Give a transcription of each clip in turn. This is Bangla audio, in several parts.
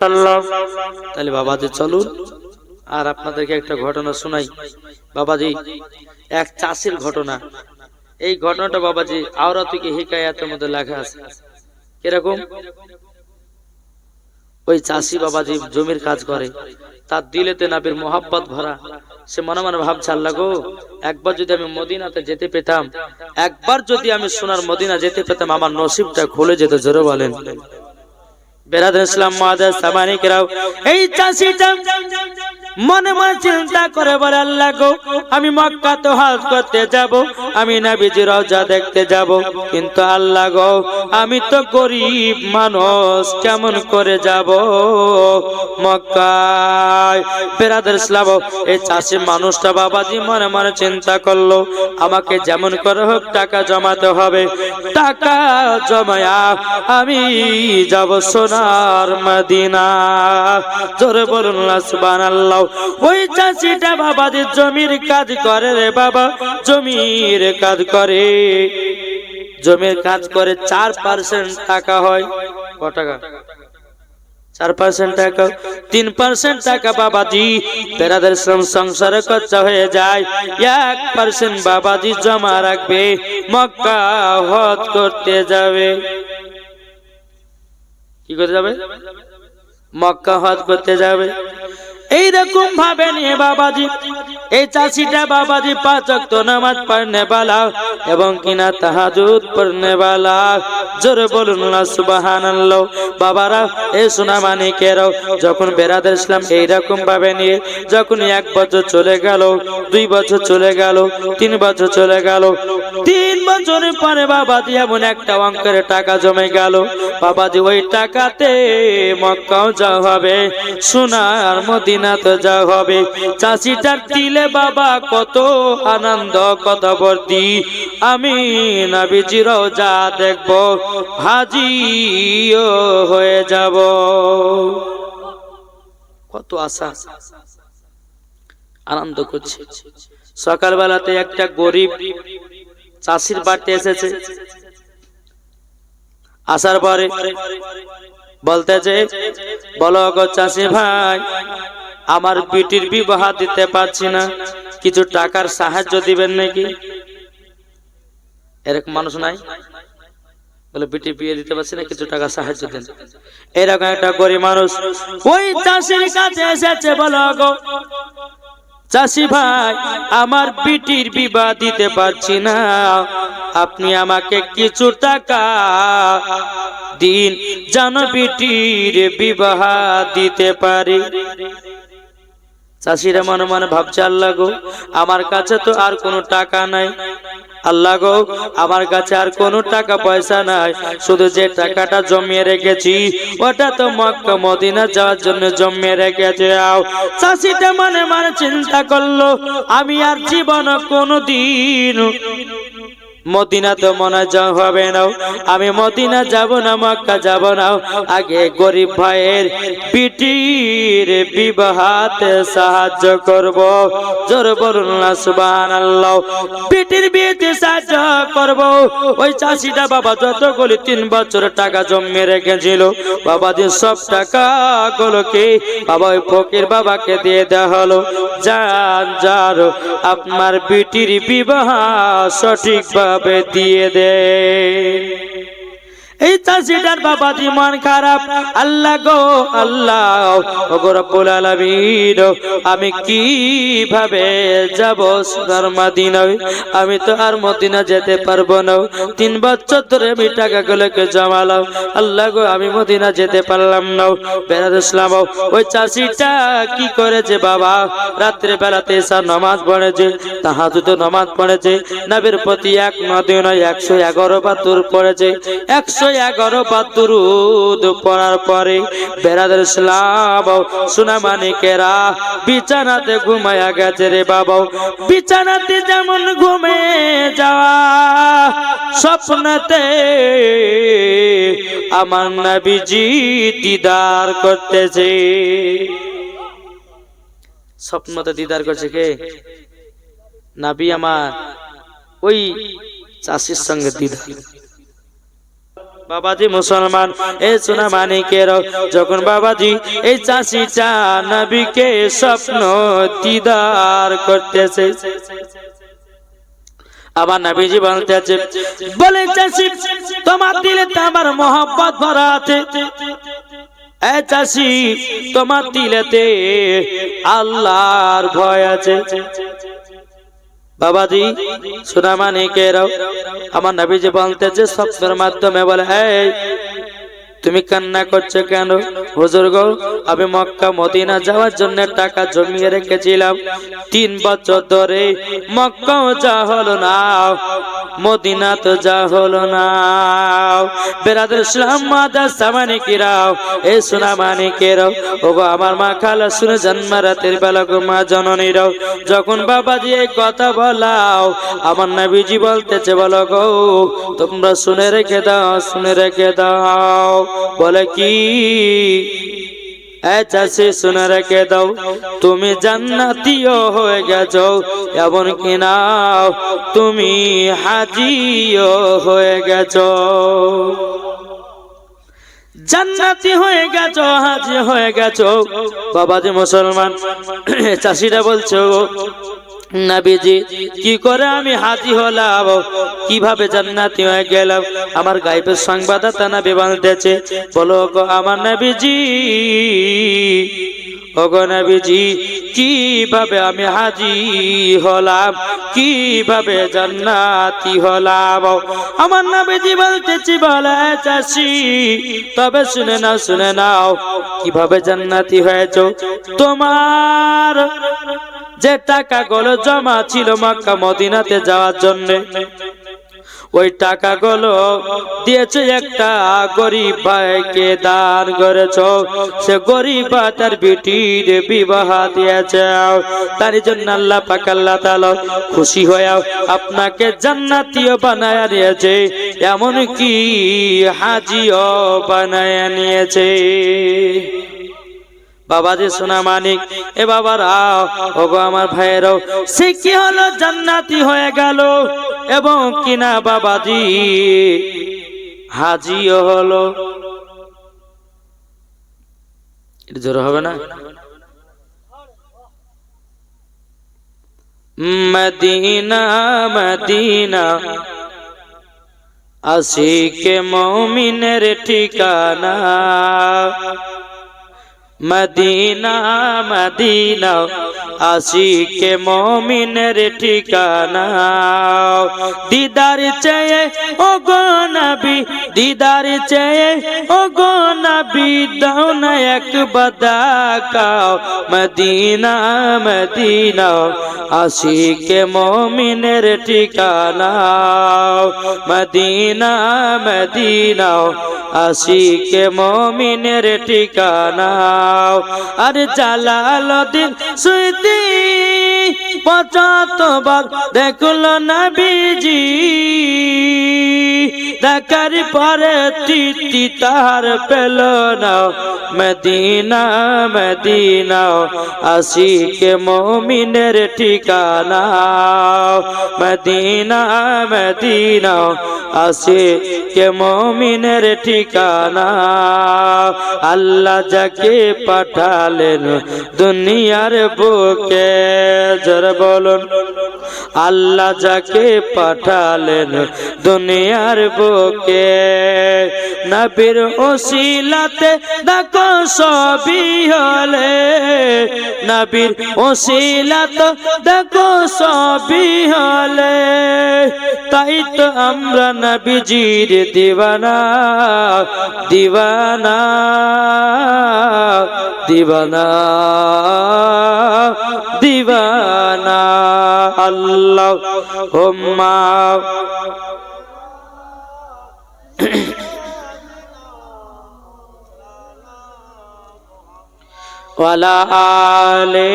তাহলে বাবাজি চলুন, আর আপনাদেরকে একটা ঘটনা শোনাই। বাবাজি, এক চাষির ঘটনা। এই ঘটনাটা বাবাজি আওরা থেকে হিকায়াতের মধ্যে লেখা আছে। কীরকম? ওই চাষি বাবাজি জমির কাজ করে, তার দিলেতে নাবির মোহাব্বত ভরা। সে মনে মনে ভাবছে, আল্লাহ গো, একবার যদি আমি মদিনাতে যেতে পেতাম, একবার যদি আমি সোনার মদিনা যেতে পেতাম, আমার নসিবটা খুলে যেত, জোরে বলেন। বেরাদুল ইসলাম মাদার সামানিকরাও এই চাষিটা মনে মনে চিন্তা করে বলে, আল্লাহ গো, আমি মক্কা তো হাজ করতে যাব, আমি নবীজি রওজা দেখতে যাব। কিন্তু আল্লাহ গো, আমি তো গরিব মানুষ, কেমন করে যাব মক্কায়? বেরাদুল ইসলাম, এই চাষি মানুষটা বাবাজি মনে মনে চিন্তা করল, আমাকে যেমন করে হোক টাকা জমাতে হবে, টাকা জমায়া আমি যাব সোনার মদিনা। জোরে বলুন না সুবহানাল্লাহ। ওই চাষিটা বাবাদের জমির কাজ করে রে বাবা, জমির কাজ করে। জমির কাজ করে চার পার্সেন্ট টাকা হয়। ক টাকা? চার পার্সেন্ট টাকা। তিন পার্সেন্ট টাকা বাবাজি, বেড়াদের সংসারে খরচা হয়ে যায়। এক পার্সেন্ট বাবাজি জমা রাখবে, মক্কা হজ করতে যাবে। কি করতে যাবে? মক্কা হজ করতে যাবে। এইরকম ভাবে নিয়ে বাবাজি এই চাষিটা বাবাজি পাঁচ ওয়াক্ত নামাজ পড়নে বালা এবং কিনা তাহাজুদ পড়নে বালা। জোরে বলুন না, সুবহানাল্লাহ। বাবারা, এই সোনা মানিকেরাও যখন বেরাদের ইসলাম এইরকম ভাবে নিয়ে যখন এক বছর চলে গেল, দুই বছর চলে গেল, তিন বছর চলে গেল, তিন বছরের পরে বাবা বাবাজি এমন একটা অঙ্কের টাকা জমে গেল। বাবা বাবাজি ওই টাকাতে মক্কাও যা হবে, সোনার মদিনা তো যা হবে। চাষিটার দিলে বাবা, কত আনন্দ, কত বর্দি আমি নাবিজিরও যা দেখব হাজিও হয়ে যাব। কত আশা, আনন্দ করছে। সকালবেলাতে একটা গরিব চাষির বাড়িতে এসেছে। আসার পরে বলতেছে, বলো গো চাষি ভাই আমার বিটির বিবাহ দিতে পারছি না। কিছু টাকার সাহায্য দিবেন নাকি? এরকম মানুষ নাই। বলে বিটি বিয়ে দিতে পারছি না, কিছু টাকা সাহায্য দেন। এরকম একটা গরিব মানুষ, ওই চাষির কাছে এসেছে, বলো চাষি ভাই, আমার বিটির বিবাহ দিতে পারছি না। আপনি আমাকে কিছু টাকা দিন, যেন বিটির বিবাহ দিতে পারি। চাষিরা মনে মনে ভাবছে, আল্লাহ গো, আমার কাছে তো আর কোনো টাকা নাই। আল্লাহ গো, আমার কাছে আর কোনো টাকা পয়সা নাই। শুধু যে টাকাটা জমিয়ে রেখেছি, ওটা তো মক্কা, মদিনা যাওয়ার জন্য জমিয়ে রেখেছে। আও, চাষিটা মনে মনে চিন্তা করল, আমি আর জীবন কোনো দিন মদিনা তো মনে হবে না আমি মদিনা যাব না, মক্কা যাব না। আগে গরিব ভাইয়ের পিটির বিবাহাতে সাহায্য করব। জোর বলুন না, সুবহানাল্লাহ। পিটির বিয়েতে সাহায্য করব। ওই চাষিটা বাবা যতগুলি তিন বছর টাকা জমিয়ে রেখেছিল বাবা দিয়ে সব টাকা গুলোকে বাবা ওই ফকির বাবাকে দিয়ে দেওয়া হলো। যান যার আপনার বিটির বিবাহ সঠিকভাবে দিয়ে দে। এই চাষিটার বাবা মন খারাপ। আল্লাহ গো, আল্লাহ আমি কীভাবে যাব সোনার আমি তো আর মদিনা যেতে পারব না। তিন বছর ধরে আমি টাকাগুলোকে জমালাম। আল্লাহ গো, আমি মদিনা যেতে পারলাম না। বেড়াতে ইসলাম, ওই চাষিটা কি করেছে বাবা? রাত্রে বেলাতে এসা নামাজ পড়েছে, তাহাজুদ নামাজ পড়েছে। নবীর প্রতি এক নদী নয় একশো এগারো বাতুর পড়েছে। একশো এগারো বাতুরুদ পড়ার পরে বেড়াদের ইসলাম সোনা মানিকেরা বিছানাতে ঘুমায়া গেছে রে বাবা বিছানাতে যেমন ঘুমে যাওয়া স্বপ্নতে আমার নবীজি দিদার করতেছে। স্বপ্নতে দিদার করছে কে? নাবি আমার, ওই চাষির সঙ্গে দিদার। বাবাজি মুসলমান, এই সোনা মানিকের যখন বাবাজি এই চাষিটা নবীকে স্বপ্ন দিদার করতেছে। আবার নবীজি বলতেছে, বলে চাষি, তোমার দিলে তো আমার মোহাম্মত ভরা আছে। চাষি, তোমার দিলেতে আল্লাহর ভয় আছে। বাবাজি সুনামানিকেরাও আমার নবীজি বলতেছে স্বপ্নের মাধ্যমে বলে এই তুমি কান্না করছ কেন? হুজুর আমি মক্কা, মদিনা যাওয়ার জন্য টাকা জমিয়ে রেখেছিলাম। তিন বছর ধরে মক্কাও যা হলো না মদিনা তো যা হলো না। বেরাদের ইসলাম মাদা সামানি কিরাও এ সোনা মানিকেরাও ও গো আমার মা খালা শুনে জন্ম রাতের বেলা গো মা জননীরাও যখন বাবাজি এই কথা বলাও, আমার নবীজি বলতেছে, বলো গো, তোমরা শুনে রেখে দাও, শুনে রেখে দাও। বলে কি? চাষি শুনে রেখে দাও, তুমি জান্নাতিও হয়ে গেছো এমন কি নাও তুমি হাজিও হয়ে গেছো। জান্নাতি হয়ে গেছো, হাজি হয়ে গেছো। বাবাজি মুসলমান চাষিরা বলছো নাবিজি, কি করে আমি হাজি হলাম? কীভাবে জান্নাতি হয়ে গেলাম? আমার গাইবের সংবাদদাতা নাবি বলতেছে বলো গো আমার নাবিজি, ওগো নবীজি, কীভাবে আমি হাজি হলাম? কীভাবে জান্নাতি হলাম? আমার নবীজি বলতেছি, বলে চাষি, তবে শুনে নাও শুনে নাও, কীভাবে জান্নাতি হয়েছ? তোমার যে টাকা টাকাগুলো জমা ছিল মক্কা মদিনাতে যাওয়ার জন্য, ওই টাকা টাকাগুলো দিয়েছে একটা গরিব ভাইকে দান করেছ। সে গরিব তার বেটির বিবাহ দিয়েছে। তার জন্য আল্লাহ পাক আল্লাহ তাআলা খুশি হয়ে আপনাকে জান্নাতীয় বানায় নিয়েছে এমন কি হাজিও বানায় নিয়েছে। বাবাজি সোনা মানিক, এ বাবারা, ওগো আমার ভাইয়েরাও, সে কি হলো জান্নাতি হয়ে গেল? এবং কিনা বাবাজি হাজিও হলো? এটা জোর হবে না? মদিনা মদিনা আশিকে মমিনের ঠিকানা। মদিনা মদিনা, আশিকে মমিনের ঠিকানা। দিদার চেয়ে ও গো নবী, দিদার চেয়ে ও গো নবী, দাও না বদাকাও মদিনা মদিনা, আশিকে মমিনের ঠিকানা। মদিনা মদিনা, আশিকে মমিনের ঠিকানা। আর জালালদিন সুইতি পঁচাত্তর দেখল না বিজি দেখার পরে তিতি তার পেল না। মদিনা মদিনা, আশিকে মমিনের ঠিকানা। মদিনা মদিনা, আশিকে মমিনের ঠিকানা। আল্লাহ যাকে পাঠালেন দুনিয়ার বুকে। জর বলুন, আল্লাহ যাকে পাঠালেন দুনিয়ার বুকে, নবীর ওসিলাতে দেখো সবই হলে। নবীর ওসিলাত দেখো সবই হলে। তাই তো আমরা নবীজির দিবানা দিবানা দিবানা দিবানা আল্লাহ হোম্মা আলে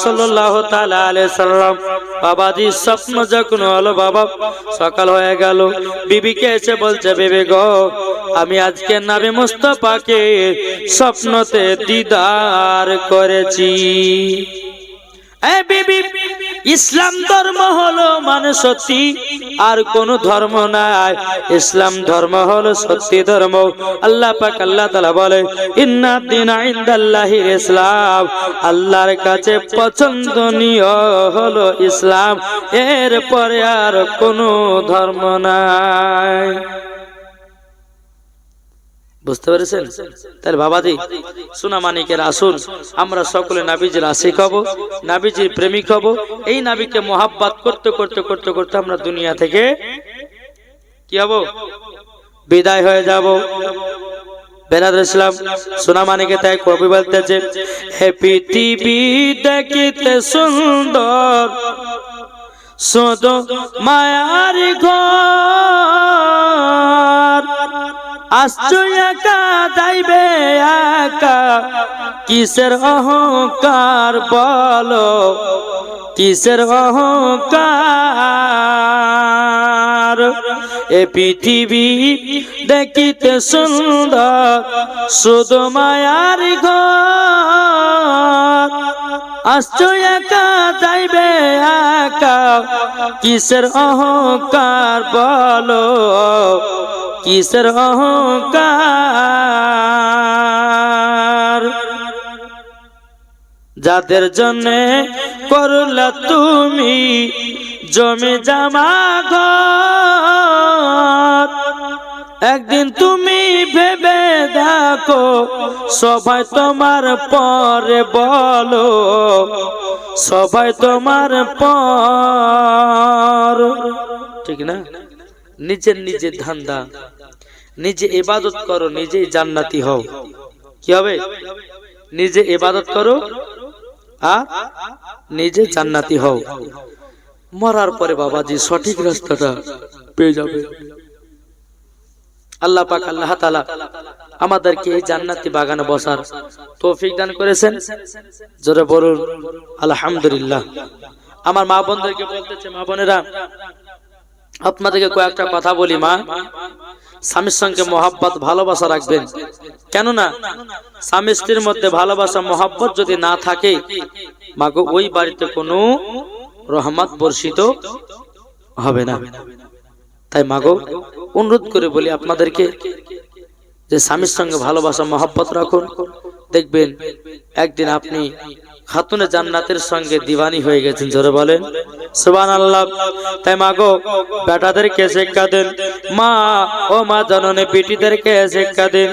সাল্লাল্লাহু তাআলা আলাইহি সাল্লাম স্বপ্ন যখন হলো বাবা সকাল হয়ে গেল বিবিকে এসে বলছে বেবে গো আমি আজকে নাবি মুস্তফাকে স্বপ্নতে দিদার করেছি ইসলাম ধর্ম হলো মানে সত্যি, আর কোন ধর্ম নাই। ইসলাম ধর্ম হলো সত্যি ধর্ম। আল্লাহ পাক, আল্লাহ তাআলা বলে, ইন্না দিনা ইনদাল্লাহির ইসলাম। আল্লাহর কাছে পছন্দনীয় হলো ইসলাম। এর পরে আর কোনো ধর্ম নাই। বুঝতে পেরেছেন? তাহলে বাবাজি সোনা মানিকের আসুন, আমরা সকলে নাবিজির আশিক হব, নাবিজির প্রেমিক হব। এই নাবিকে মোহাব্বত করতে করতে করতে করতে আমরা দুনিয়া থেকে কি হব? বিদায় হয়ে যাব। বেনাদর ইসলাম সোনা মানিকে তাই কবি বলতেছে, হে পৃথিবী দেখিতে সুন্দর, শুধু মায়ার ঘর। আসছো একা একা। কিসের অহংকার বলো? কিসের অহংকার? এ পৃথিবী দেখিতে সুন্দর, শুধু মায়ার ঘর। আসছো একা যাইবে একা। কিসের অহংকার বলো? কিসের অহংকার? যাদের জন্য করলা তুমি, জমে জামা ঘর একদিন তুমি ভেবে দেখো, সবাই তোমার পরে বলো, সবাই তোমার পর। ঠিক না? নিজের নিজের ধান্দা, নিজে ইবাদত করো, নিজেই জান্নাতি হও। কি হবে? নিজে ইবাদত করো আর নিজে জান্নাতি হও। মরার পরে বাবাজি সঠিক রাস্তাটা পেয়ে যাবে। আল্লাহ পাক আল্লাহ তাআলা আমাদেরকে এই জান্নাতি বাগানে বসার তৌফিক দান করেছেন। জোরে বলুন, আলহামদুলিল্লাহ। আমার মা বোনদেরকে বলতেছে, মা বোনেরা, আপনাদেরকে কয়েকটা কথা বলি, মা। স্বামীর সঙ্গে মহাব্বত, ভালোবাসা রাখবেন। কেননা, স্বামী স্ত্রীর মধ্যে ভালোবাসা, মহাব্বত যদি না থাকে, মাগো, ওই বাড়িতে কোনো রহমত বর্ষিত হবে না। তাই মাগো, অনুরোধ করে বলি আপনাদেরকে যে স্বামীর সঙ্গে ভালোবাসা, মহাব্বত রাখুন। দেখবেন একদিন আপনি খাতুনে জান্নাতের সঙ্গে দিবানি হয়ে গেছেন, জোরে বলেন। সুবান আল্লাহ তাই মাগো বেটাদেরকে শিক্ষা দেন। মা ও মা জননে বিটিদেরকে শিক্ষা দেন।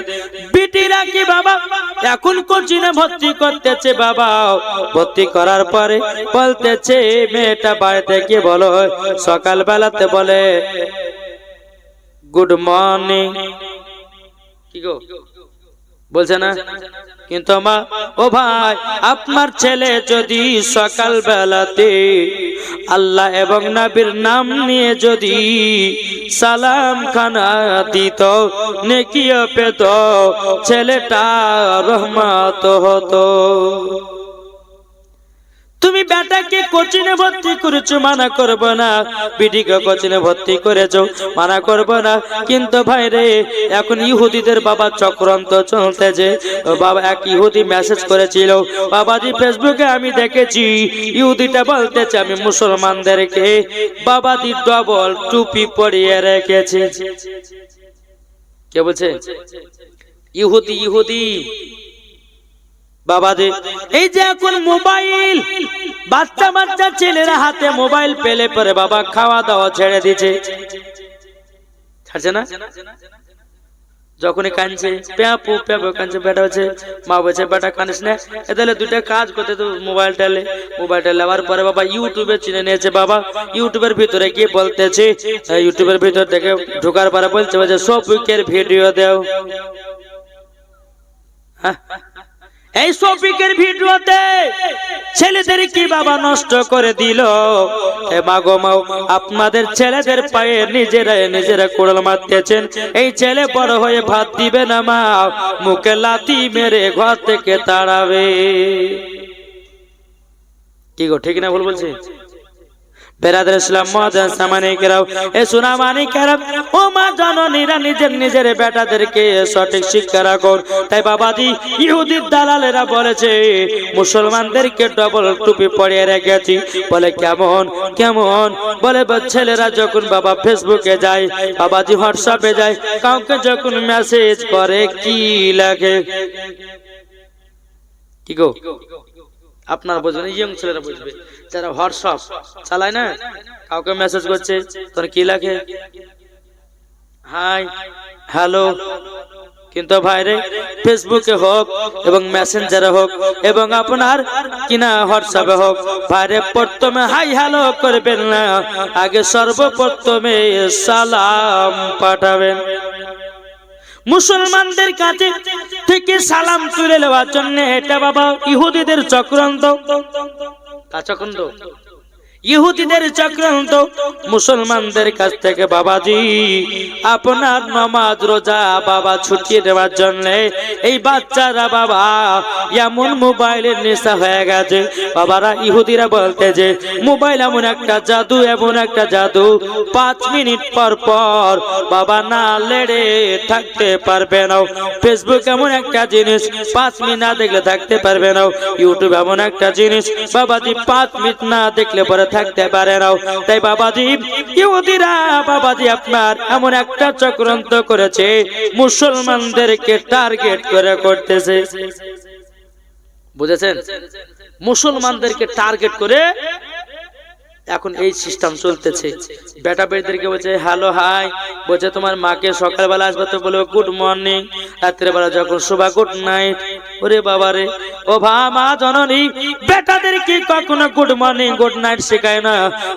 বিটিরা কি বাবা, এখন কোচিনে ভর্তি করতেছে বাবা। ভর্তি করার পরে বলতেছে, মেয়েটা বাড়িতে কি বলো? সকাল বেলাতে বলে, গুড মর্নিং। কি গো? বলছে না? কিন্তু মা, ও ভাই, আপনার ছেলে যদি সকাল বেলাতে আল্লাহ এবং নাবির নাম নিয়ে যদি সালাম খানা দিত, নেকিও পেত, ছেলেটা রহমত হতো। বেটাকে কোচিনে ভর্তি করেছ, মানা করব না। বিডিকে কোচিনে ভর্তি করেছ, মানা করব না। কিন্তু ভাই রে এখন ইহুদিদের বাবা চক্রান্ত চলতেছে বাবা এক ইহুদি মেসেজ করেছিল, বাবাজি, ফেসবুকে আমি দেখেছি, ইহুদিটা বলতেছে আমি মুসলমানদেরকে, বাবাজি ডবল টুপি পরিয়ে রেখেছে। কে বলছে? ইহুদি ইহুদি বাবা এই যে এখন মোবাইল, বাচ্চা বাচ্চা ছেলেরা হাতে মোবাইল পেলে পরে বাবা খাওয়া দাওয়া ছেড়ে দিছে ছাড়ছে না? যখনই কানছে প্যাপু প্যাপু কানছে বেটা হচ্ছে, মা বলছে, বেটা কানিস না। এ তাহলে দুইটা কাজ করতে তো মোবাইল টেলে মোবাইল টেলাবার পরে বাবা ইউটিউবে চিনে নিয়েছে বাবা। ইউটিউবের ভিতরে গিয়ে বলতেছে ইউটিউবের ভিতর থেকে ঢোকার পরে বলছে যে সব উইকের ভিডিও দেও। হ্যাঁ? এই শফিকের ভিডিওতে ছেলেদের কি বাবা নষ্ট করে দিল? এ মাগো মাও আপনাদের ছেলেদের পায়ে নিজেরা নিজেরা কোড়াল মারতেছেন। এই ছেলে বড় হয়ে ভাত দিবে না মা, মুখে লাথি মেরে ঘর থেকে তাড়াবে। কি গো, ঠিক না ভুল বলছি? বেরাদের ইসলাম মহাজান সামানি কেরাও এ সোনা মানি কেরাও ও মা জননীরা নিজের নিজের বেটাদেরকে সঠিক শিক্ষা রাখুন। তাই বাবাজি, ইহুদির দালালেরা বলেছে, মুসলমানদেরকে ডবল টুপি পরিয়ে রেখেছি। বলে, কেমন কেমন? বলে ছেলেরা যখন বাবা ফেসবুকে যায়, বাবাজি হোয়াটসঅ্যাপে যায়, কাউকে যখন মেসেজ করে, কি লাগে? কি গো? আপনারা বুঝবেন ইয়ং ছেলেরা বুঝবে। যারা হোয়াটসঅ্যাপ চালায় না, কাউকে মেসেজ করছে, তোর কি লাগে? হাই হ্যালো কিন্তু ভাইরে ফেসবুকে হোক এবং মেসেঞ্জারে হোক এবং আপনার কিনা হোয়াটসঅ্যাপে হোক ভাইরে প্রথমে হাই হ্যালো করবেন না, আগে সর্বপ্রথমে সালাম পাঠাবেন। মুসলমানদের কাছে থেকে সালাম তুলে নেওয়ার জন্য এটা বাবা ইহুদিদের চক্রান্ত। চক্রান্ত? ইহুদিদের চক্রান্ত। মুসলমানদের কাছ থেকে, বাবাজি, আপনার নমাজ, রোজা, বাবা ছুটিয়ে দেওয়ার জন্য এই বাচ্চারা বাবা এমন মোবাইলের নেশা হয়ে গেছে। বাবারা, ইহুদিরা বলতে যে, মোবাইল এমন একটা জাদু, এমন একটা জাদু। পাঁচ মিনিট পর পর বাবা না লেড়ে থাকতে পারবে না। ফেসবুক এমন একটা জিনিস, পাঁচ মিনিট না দেখলে থাকতে পারবে না। ইউটিউব এমন একটা জিনিস, বাবাজি, পাঁচ মিনিট না দেখলে পরে থাকতে পারে না। তাই বাবাজি, ইহুদিরা, বাবাজি আপনার এমন একটা চক্রান্ত করেছে, মুসলমানদেরকে টার্গেট করে করতেছে। বুঝেছেন? মুসলমানদেরকে টার্গেট করে এখন এই সিস্টেম চলতেছে। বেটা বেটিদেরকে বলছে হ্যালো হাই বলছে, তোমার মাকে সকালবেলা আসবে? তো বলবে গুড মর্নিং রাত্রেবেলা যখন শোভা গুড নাইট ওরে বাবা রে ও ভা, মা, জননী বেটাদেরকে কখনো গুড মর্নিং গুড নাইট শেখায় না?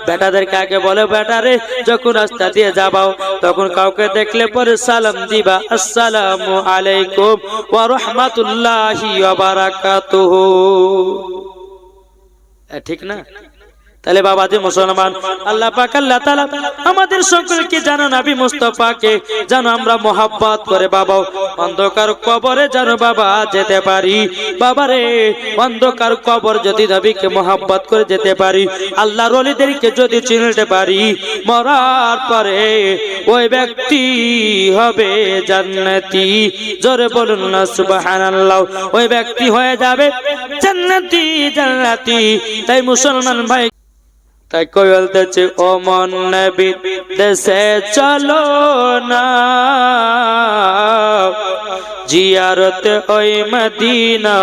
বেটাদের কাকে বলে, বেটা রে, যখন রাস্তা দিয়ে যাবাও তখন কাউকে দেখলে পরে সালাম দিবা। আসসালামু আলাইকুম ওয়া রাহমাতুল্লাহি ওয়া বারাকাতুহু। ঠিক না? তাহলে বাবা যে মুসলমান, আল্লাহ পাক, আল্লাহ তাআলা আমাদের সকলকে জানো নবী মুস্তাফাকে, জানো আমরা মোহাব্বত করে বাবা অন্ধকার কবরে জানো বাবা যেতে পারি। বাবা রে, অন্ধকার কবর যদি নবীকে মোহাব্বত করে যেতে পারি, আল্লাহর ওলিদেরকে যদি চিনতে পারি, মরার পরে ওই ব্যক্তি হবে জান্নাতি। জোরে বলুন না, সুবহানাল্লাহ, ওই ব্যক্তি হয়ে যাবে জান্নাতি জান্নাতি। তাই মুসলমান ভাই তাই কই বলতেছে ও মন নবী দেশে চলো না। জিয়ারত ওই মদিনা,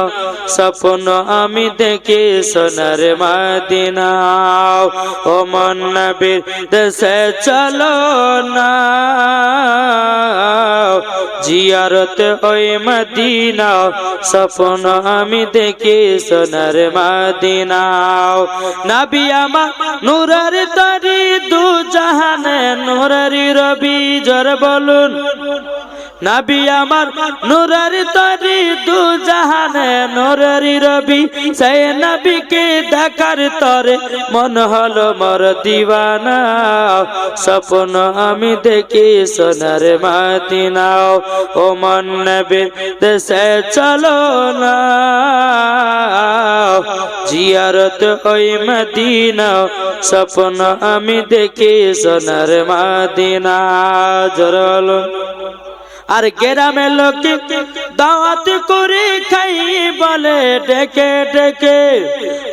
স্বপ্ন আমি দেখি সোনার মদিনা। ও মন নবী দেশে চলো না। জিয়ারত ওই মদিনা, স্বপ্ন আমি দেখি সোনার মদিনা। নবী আমার নূরের তরি, দু জাহানে নূরের রবি, জর বলুন। নাবি আমার নূরের তরি দু জাহানে, নূরের রবি, সেই নবীকে দেখার তরে মন হলো মর দিওয়ানা। স্বপ্ন আমি দেখি সোনার মাদিনাও, ও মন নবী দেশে চলো না। জিয়ারত ওই মদিনা স্বপ্ন আমি দেখি সোনার মাদিনা। জরলো আর গেরামে লোকে দাওয়াত করে খাই বলে ডেকে ডেকে।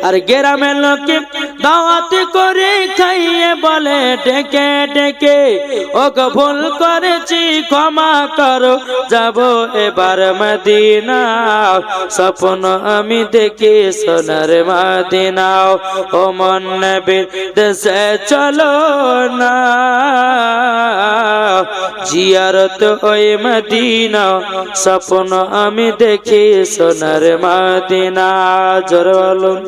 আর গেরামে লোকে দাওয়াত করে খাইয়ে বলে, ডেকে ডেকে ও গো ভুল করেছি, ক্ষমা করো, যাব এবার মদিনা স্বপ্ন আমি দেখি সোনার মদিনা ও মন নবীর দেশে চলো না। জিয়ারত ওই মদিনা স্বপ্ন আমি দেখি সোনার মদিনা জোর বলুন।